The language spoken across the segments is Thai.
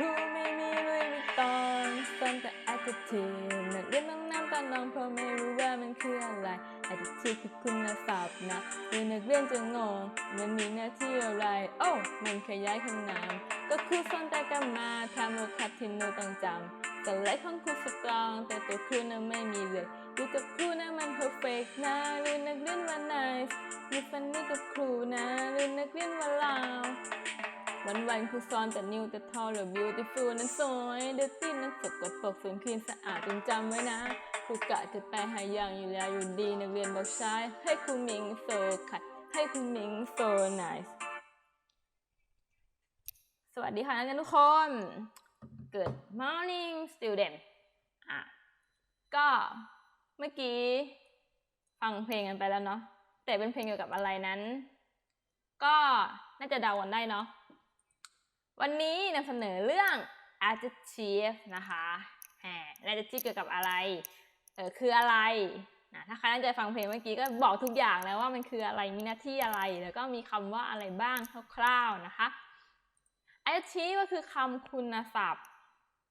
ครูไม่มีลุยวิกตอนสันแต่ attitude นักเรียนต้องน้ำตาน้องเพราะไม่รู้ว่ามันคืออะไร attitude คือคุณศัพท์นะหรือนักเรียนจะงงมันมีหน้าที่อะไร โอ้มันขยายคำนาม ก็ครูสอนแต่กันมาทำโอคับที่หนูต้องจำสไลด์ของครูสตรอง แต่ตัวครูนั้นไม่มีเลยดูกับครูนั้นมัน perfect นะหรือนักเรียนว่า nice มีฟันนี่กับครูนะหรือนักเรียนว่าลาว วันวันครูสอนแต่นิวแต่ทอหรือ beautiful นั้นสวยเดตตี้นั้นสกปรกฝืนคลีนสะอาดจงจำไว้นะครูกะจะแปลให้อย่างอยู่แล้วอยู่ดีนักเรียนบอกใช้ให้ครูมิงโซขัดให้ครูมิงโซ nice สวัสดีค่ะนักเรียนทุกคน Good morning student อะก็เมื่อกี้ฟังเพลงกันไปแล้วเนาะแต่เป็นเพลงเกี่ยวกับอะไรนั้น ก็น่าจะเดากันได้เนาะ วันนี้นำเสนอเรื่อง adjective นะคะแหม adjective เกี่ยวกับอะไร เออคืออะไรนะถ้าใครตั้งใจฟังเพลงเมื่อกี้ก็บอกทุกอย่างแล้วว่ามันคืออะไร มีหน้าที่อะไร แล้วก็มีคำว่าอะไรบ้างคร่าวๆนะคะ adjective ก็คือคำคุณศัพท์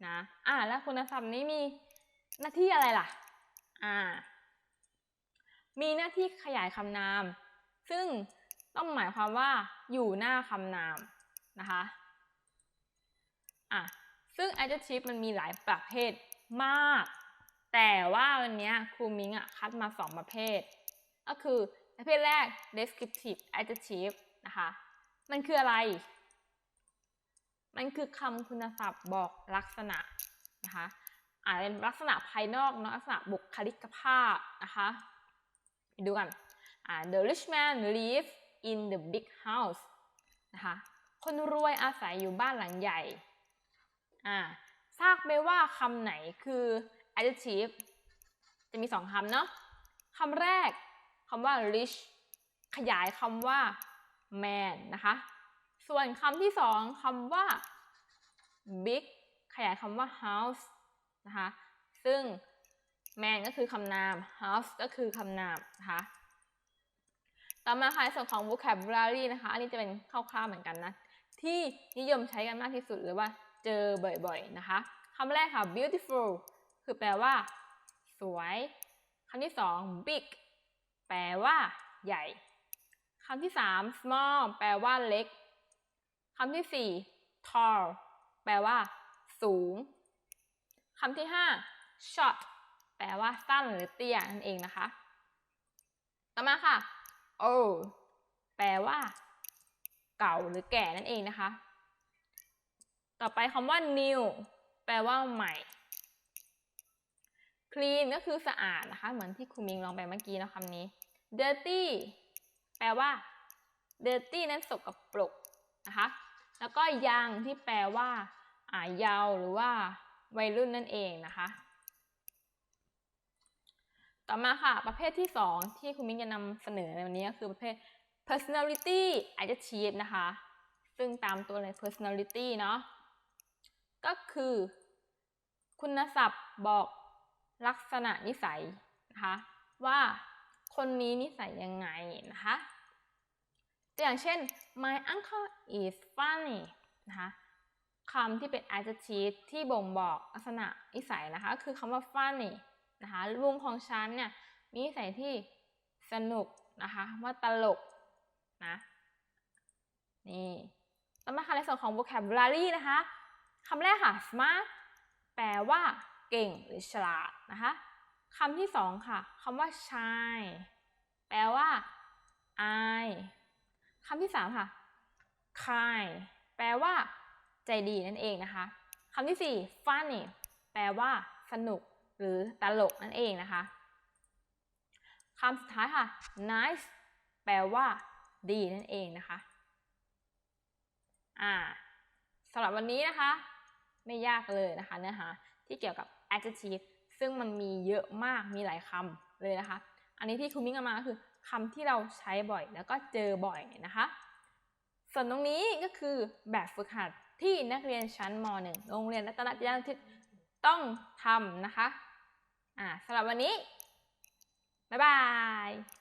นะ อ่าแล้วคุณศัพท์นี้มีหน้าที่อะไรล่ะ อ่า มีหน้าที่ขยายคำนาม ซึ่งต้องหมายความว่าอยู่หน้าคำนามนะคะ อะซึ่ง adjective มันมีหลายประเภทมาก แต่ว่าวันนี้ครูมิงอะคัดมาสองประเภท ก็คือประเภทแรก descriptive adjective นะคะ มันคืออะไร มันคือคำคุณศัพท์บอกลักษณะนะคะอาจจะเป็นลักษณะภายนอกเนอะลักษณะบุคลิกภาพนะคะไปดูกันอ่า the rich man lives in the big house นะคะ คนรวยอาศัยอยู่บ้านหลังใหญ่ อ่าทราบไหมว่าคำไหนคือ adjective จะมีสองคำเนาะคำแรกคำว่า rich ขยายคำว่า man นะคะ ส่วนคำที่สองคำว่า big ขยายคำว่า house นะคะ ซึ่ง man ก็คือคำนาม house ก็คือคำนามนะคะ ต่อมาค่ะส่วนของ vocabulary นะคะ อันนี้จะเป็นคร่าวๆเหมือนกันนะ ที่นิยมใช้กันมากที่สุดหรือว่า เจอบ่อยๆนะคะคำแรกค่ะ beautiful คือแปลว่า สวยคำที่สอง big แปลว่า ใหญ่คำที่สาม small แปลว่าเล็กคำที่สี่ tall แปลว่า สูงคำที่ห้า short แปลว่าสั้นหรือเตี้ยนั่นเองนะคะ ต่อมาค่ะ old แปลว่า เก่าหรือแก่นั่นเองนะคะ ต่อไปคำว่า new แปลว่าใหม่ clean ก็คือสะอาดนะคะ เหมือนที่ครูมิงลองไปเมื่อกี้นะคำนี้ dirty แปลว่า dirty นั้นสกปรกนะคะ แล้วก็ young ที่แปลว่าอาเยาวหรือว่าวัยรุ่นนั่นเองนะคะ ต่อมาค่ะ ประเภทที่ 2 ที่คุณมิ้งจะนำเสนอในวันนี้ก็คือประเภท personality adjective นะคะ ซึ่งตามตัวเลย personality เนาะ ก็คือ คุณศัพท์บอกลักษณะนิสัยนะคะว่าคนนี้นิสัยยังไงนะคะตัวอย่างเช่น my uncle is funny นะคะคำที่เป็น adjective ที่บ่งบอกลักษณะนิสัยนะคะคือคำว่า funny นะคะลุงของฉันเนี่ยมีนิสัยที่สนุกนะคะว่าตลกนะนี่ต่อมาค่ะในส่วนของ vocabulary นะคะ คำแรกค่ะ smart แปลว่า เก่งหรือฉลาดนะคะคำที่สองค่ะคำว่า shy แปลว่า อายคำที่สามค่ะ kind แปลว่า ใจดีนั่นเองนะคะคำที่สี่ funny แปลว่า สนุก หรือตลกนั่นเองนะคะคำสุดท้ายค่ะ nice แปลว่า ดีนั่นเองนะคะ อ่าสำหรับวันนี้นะคะ ไม่ยากเลยนะคะเนื้อหาที่เกี่ยวกับ adjective ซึ่งมันมีเยอะมากมีหลายคำเลยนะคะ อันนี้ที่ครูมิ้งเอามาคือคำที่เราใช้บ่อยแล้วก็เจอบ่อยนะคะ ส่วนตรงนี้ก็คือแบบฝึกหัดที่นักเรียนชั้นม .1 โรงเรียนรัตนยาทิศต้องทำนะคะ อ่าสำหรับวันนี้ บ๊ายบาย